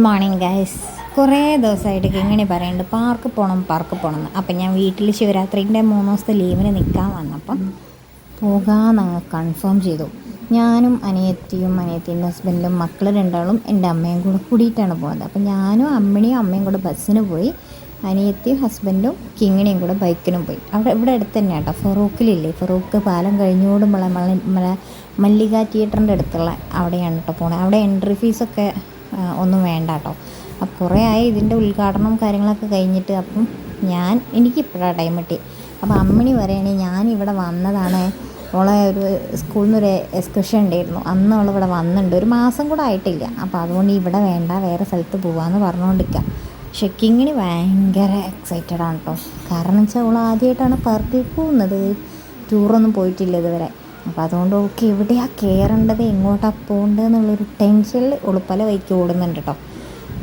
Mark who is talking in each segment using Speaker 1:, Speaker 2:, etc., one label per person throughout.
Speaker 1: Good morning guys കുറേ ദിവസമായിട്ട് ഇങ്ങനെ പറയുന്നുണ്ട് പാർക്ക് പോകണം പാർക്ക് പോകണം അപ്പം ഞാൻ വീട്ടിൽ ശിവരാത്രിന്റെ മൂന്ന് ദിവസത്തെ ലീവിന് നിൽക്കാൻ വന്നപ്പം പോകാമെന്നങ്ങ് കൺഫേം ചെയ്തു. ഞാനും അനിയത്തിയും അനിയത്തിന്റെ ഹസ്ബൻഡും മക്കൾ രണ്ടാളും എന്റെ അമ്മയും കൂടെ കൂടിയിട്ടാണ് പോകുന്നത്. അപ്പം ഞാനും അമ്മിണിയും അമ്മയും കൂടെ ബസ്സിന് പോയി അനിയത്തിയും ഹസ്ബൻഡും കിങ്ങിണിയും കൂടെ ബൈക്കിനും പോയി. അവിടെ ഇവിടെ അടുത്ത് തന്നെ കേട്ടോ ഫറൂഖിലില്ലേ? ഫറൂഖ് പാലം കഴിഞ്ഞോടുമ്പോൾ മല മല്ലിക തിയേറ്ററിന്റെ അടുത്തുള്ള അവിടെയാണ് കേട്ടോ പോണത്. അവിടെ എൻട്രി ഫീസൊക്കെ ഒന്നും വേണ്ട കേട്ടോ അപ്പം കുറേ ആയി ഇതിന്റെ ഉദ്ഘാടനം കാര്യങ്ങളൊക്കെ കഴിഞ്ഞിട്ട് അപ്പം ഞാൻ എനിക്കിപ്പോഴാണ് ടൈം കിട്ടി അപ്പോൾ അമ്മിണി ഞാൻ ഇവിടെ വന്നതാണ്. ഓളെ ഒരു സ്കൂളിൽ നിന്ന് ഒരു എക്സ്കർഷൻ ഉണ്ടായിരുന്നു. അന്ന് അവൾ ഇവിടെ വന്നിട്ടുണ്ട് ഒരു മാസം കൂടെ ആയിട്ടില്ല. അപ്പോൾ അതുകൊണ്ട് ഇവിടെ വേണ്ട വേറെ സ്ഥലത്ത് പോകാമെന്ന് പറഞ്ഞുകൊണ്ടിരിക്കുക പക്ഷെ കിങ്ങിണി ഭയങ്കര എക്സൈറ്റഡ് ആണ് കേട്ടോ കാരണം വെച്ചാൽ അവൾ ആദ്യമായിട്ടാണ് പാർക്കിൽ പോകുന്നത്. ടൂറൊന്നും പോയിട്ടില്ല ഇതുവരെ. അപ്പോൾ അതുകൊണ്ട് ഓക്കെ എവിടെയാണ് കയറേണ്ടത് എങ്ങോട്ടാണ് പോകേണ്ടത് എന്നുള്ളൊരു ടെൻഷനിൽ ഉളുപ്പല വൈക്ക് ഓടുന്നുണ്ട് കേട്ടോ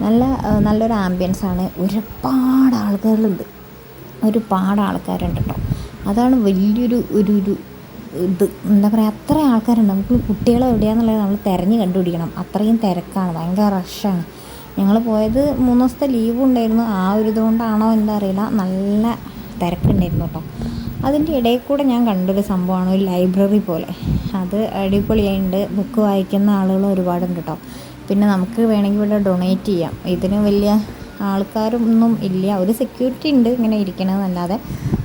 Speaker 1: നല്ല നല്ലൊരു ആംബിയൻസ് ആണ്. ഒരുപാട് ആൾക്കാരുണ്ട്. ഒരുപാട് ആൾക്കാരുണ്ട് കേട്ടോ അതാണ് വലിയൊരു ഒരു ഒരു ഇത്. എന്താ പറയുക അത്ര ആൾക്കാരുണ്ട്. നമുക്ക് കുട്ടികളെ എവിടെയാണെന്നുള്ളത് നമ്മൾ തിരഞ്ഞ് കണ്ടുപിടിക്കണം. അത്രയും തിരക്കാണ്. ഭയങ്കര റഷാണ് ഞങ്ങൾ പോയത് മൂന്ന് ദിവസത്തെ ലീവ് ഉണ്ടായിരുന്നു. ആ ഒരു ഇതുകൊണ്ടാണോ എന്താ അറിയില്ല. നല്ല തിരക്കുണ്ടായിരുന്നു കേട്ടോ അതിന്റെ ഇടയിൽ കൂടെ ഞാൻ കണ്ടൊരു സംഭവമാണ് ഒരു ലൈബ്രറി പോലെ. അത് അടിപൊളിയായിട്ടുണ്ട് ബുക്ക് വായിക്കുന്ന ആളുകൾ ഒരുപാടുണ്ട് കേട്ടോ. പിന്നെ നമുക്ക് വേണമെങ്കിൽ ഇവിടെ ഡൊണേറ്റ് ചെയ്യാം. ഇതിന് വലിയ ആൾക്കാരൊന്നും ഇല്ല. ഒരു സെക്യൂരിറ്റി ഉണ്ട് ഇങ്ങനെ ഇരിക്കണമെന്നല്ലാതെ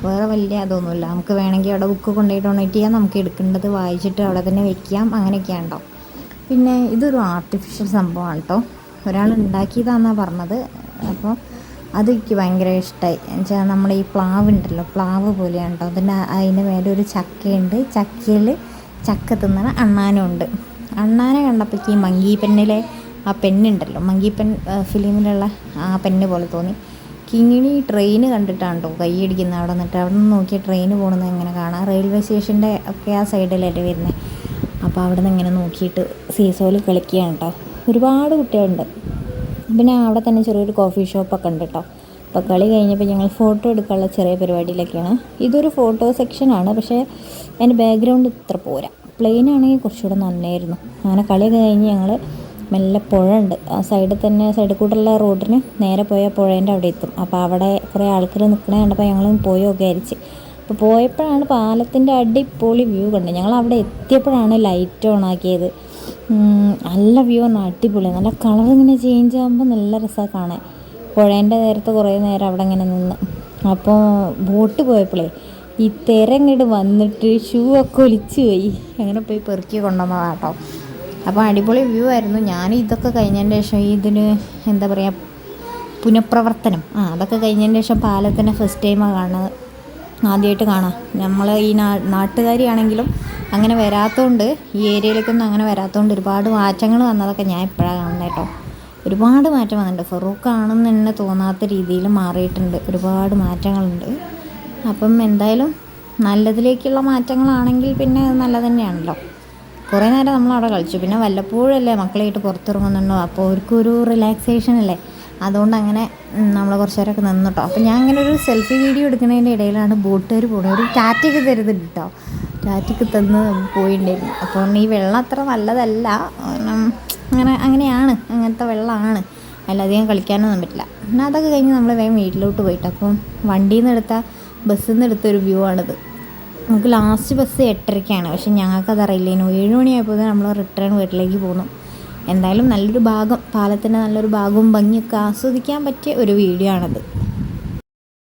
Speaker 1: വേറെ വലിയ അതൊന്നുമില്ല. നമുക്ക് വേണമെങ്കിൽ അവിടെ ബുക്ക് കൊണ്ടുപോയി ഡൊണേറ്റ് ചെയ്യാം. നമുക്ക് എടുക്കേണ്ടത് വായിച്ചിട്ട് അവിടെ തന്നെ വെക്കാം. അങ്ങനെയൊക്കെയാണ് കേട്ടോ. പിന്നെ ഇതൊരു ആർട്ടിഫിഷ്യൽ സംഭവമാണ് കേട്ടോ. ഒരാൾ ഉണ്ടാക്കിയതാണെന്നാണ് പറഞ്ഞത്. അപ്പോൾ അത് എനിക്ക് ഭയങ്കര ഇഷ്ടമായി എന്നുവെച്ചാൽ നമ്മുടെ ഈ പ്ലാവ് ഉണ്ടല്ലോ പ്ലാവ് പോലെയാണ് കേട്ടോ അതിന്റെ അതിന്റെ മേലെ ഒരു ചക്കയുണ്ട്. ചക്കയിൽ ചക്ക തിന്നണ അണ്ണാനുണ്ട്. അണ്ണാനെ കണ്ടപ്പോൾ ഈ മങ്കി പെണ്ണിലെ ആ പെണ്ണുണ്ടല്ലോ മങ്കി പെൺ ഫിലിമിലുള്ള ആ പെണ്ണ് പോലെ തോന്നി. കിങ്ങിണി ട്രെയിൻ കണ്ടിട്ടാണ് കേട്ടോ കൈയടിക്കുന്നത് അവിടെ നിന്നിട്ട്? അവിടെ നിന്ന് നോക്കിയ ട്രെയിൻ പോകുന്നത് എങ്ങനെ കാണാം? റെയിൽവേ സ്റ്റേഷന്റെ ഒക്കെ ആ സൈഡിലായിട്ട് വരുന്നത് അപ്പോൾ അവിടെ നിന്ന് ഇങ്ങനെ നോക്കിയിട്ട് സീസോയിൽ കളിക്കുകയാണ് കേട്ടോ. ഒരുപാട് കുട്ടികളുണ്ട്. പിന്നെ അവിടെ തന്നെ ചെറിയൊരു കോഫി ഷോപ്പൊക്കെ ഉണ്ട് കേട്ടോ അപ്പോൾ കളി കഴിഞ്ഞപ്പോൾ ഞങ്ങൾ ഫോട്ടോ എടുക്കാനുള്ള ചെറിയ പരിപാടിയിലൊക്കെയാണ്. ഇതൊരു ഫോട്ടോ സെക്ഷനാണ് പക്ഷേ അതിന്റെ ബാക്ക്ഗ്രൗണ്ട് ഇത്ര പോരാ. പ്ലെയിൻ ആണെങ്കിൽ കുറച്ചുകൂടെ നന്നായിരുന്നു. അങ്ങനെ കളി കഴിഞ്ഞ് ഞങ്ങൾ മെല്ലെ പുഴ ഉണ്ട്. ആ സൈഡിൽ തന്നെ സൈഡിൽ കൂട്ടുള്ള റോഡിന് നേരെ പോയ പുഴേന്റെ അവിടെ എത്തും. അപ്പോൾ അവിടെ കുറേ ആൾക്കാർ നിൽക്കണ കണ്ടപ്പോൾ ഞങ്ങൾ പോയി വിചാരിച്ച്. അപ്പോൾ പോയപ്പോഴാണ് പാലത്തിന്റെ അടിപൊളി വ്യൂ കണ്ടത്. ഞങ്ങൾ അവിടെ എത്തിയപ്പോഴാണ് ലൈറ്റ് ഓൺ ആക്കിയത്. നല്ല വ്യൂ ആണ് അടിപൊളി. നല്ല കളർ ഇങ്ങനെ ചേഞ്ച് ആകുമ്പോൾ നല്ല രസമാണ് കാണാൻ. പുഴേന്റെ നേരത്ത് കുറേ നേരം അവിടെ ഇങ്ങനെ നിന്ന്. അപ്പോൾ ബോട്ട് പോയപ്പോഴേ ഈ തിര വന്നിട്ട് ഷൂ ഒക്കെ ഒലിച്ചു പോയി. അങ്ങനെ പോയി പെറുക്കി കൊണ്ടുവന്നതാണ് കേട്ടോ അപ്പോൾ അടിപൊളി വ്യൂ ആയിരുന്നു. ഞാൻ ഇതൊക്കെ കഴിഞ്ഞതിന്റെ ശേഷം ഇതിന് എന്താ പറയുക പുനഃപ്രവർത്തനം. ആ അതൊക്കെ കഴിഞ്ഞതിന് ശേഷം പാലത്തിനെ ഫസ്റ്റ് ടൈമാണ് കാണുന്നത്. ആദ്യമായിട്ട് കാണാം. നമ്മൾ ഈ നാട്ടുകാരിയാണെങ്കിലും അങ്ങനെ വരാത്തതുകൊണ്ട് ഈ ഏരിയയിലേക്കൊന്നും അങ്ങനെ വരാത്തതുകൊണ്ട് ഒരുപാട് മാറ്റങ്ങൾ വന്നതൊക്കെ ഞാൻ ഇപ്പോഴാണ് കാണുന്നത് കേട്ടോ. ഒരുപാട് മാറ്റം വന്നിട്ടുണ്ട്. ഫറൂഖ് ആണെന്ന് തന്നെ തോന്നാത്ത രീതിയിൽ മാറിയിട്ടുണ്ട്. ഒരുപാട് മാറ്റങ്ങളുണ്ട്. അപ്പം എന്തായാലും നല്ലതിലേക്കുള്ള മാറ്റങ്ങളാണെങ്കിൽ പിന്നെ അത് നല്ലത് തന്നെയാണല്ലോ. കുറേ നേരം നമ്മൾ അവിടെ കളിച്ചു. പിന്നെ വല്ലപ്പോഴല്ലേ മക്കളായിട്ട് പുറത്തിറങ്ങുന്നുണ്ടോ? അപ്പോൾ അവർക്കൊരു റിലാക്സേഷൻ അല്ലേ? അതുകൊണ്ട് അങ്ങനെ നമ്മൾ കുറച്ച് നേരമൊക്കെ നിന്നു കേട്ടോ അപ്പോൾ ഞാൻ അങ്ങനെ ഒരു സെൽഫി വീഡിയോ എടുക്കുന്നതിന്റെ ഇടയിലാണ് ബോട്ടുകാർ പോകുന്നത് ഒരു ടാറ്റയൊക്കെ തരുന്നുണ്ട് കേട്ടോ ടാറ്റയ്ക്ക് തന്ന് പോയിട്ടുണ്ടായിരുന്നു അപ്പോൾ ഈ വെള്ളം അത്ര നല്ലതല്ല. അങ്ങനെ അങ്ങനെയാണ്. അങ്ങനത്തെ വെള്ളമാണ്. അതിലധികം കളിക്കാനൊന്നും പറ്റില്ല. പിന്നെ അതൊക്കെ കഴിഞ്ഞ് നമ്മൾ വേഗം വീട്ടിലോട്ട് പോയിട്ട്. അപ്പം വണ്ടിയിൽ നിന്ന് എടുത്ത ബസ്സിൽ നിന്ന് എടുത്തൊരു വ്യൂ ആണിത്. നമുക്ക് ലാസ്റ്റ് ബസ് എട്ടരയ്ക്കാണ്. പക്ഷെ ഞങ്ങൾക്കതറിയില്ലേനു. ഏഴ് മണിയായപ്പോൾ നമ്മൾ റിട്ടേൺ വീട്ടിലേക്ക് പോന്നു. എന്തായാലും നല്ലൊരു ഭാഗം പാലത്തിന്റെ നല്ലൊരു ഭാഗവും ഭംഗിയൊക്കെ ആസ്വദിക്കാൻ പറ്റിയ ഒരു വീഡിയോ ആണത്.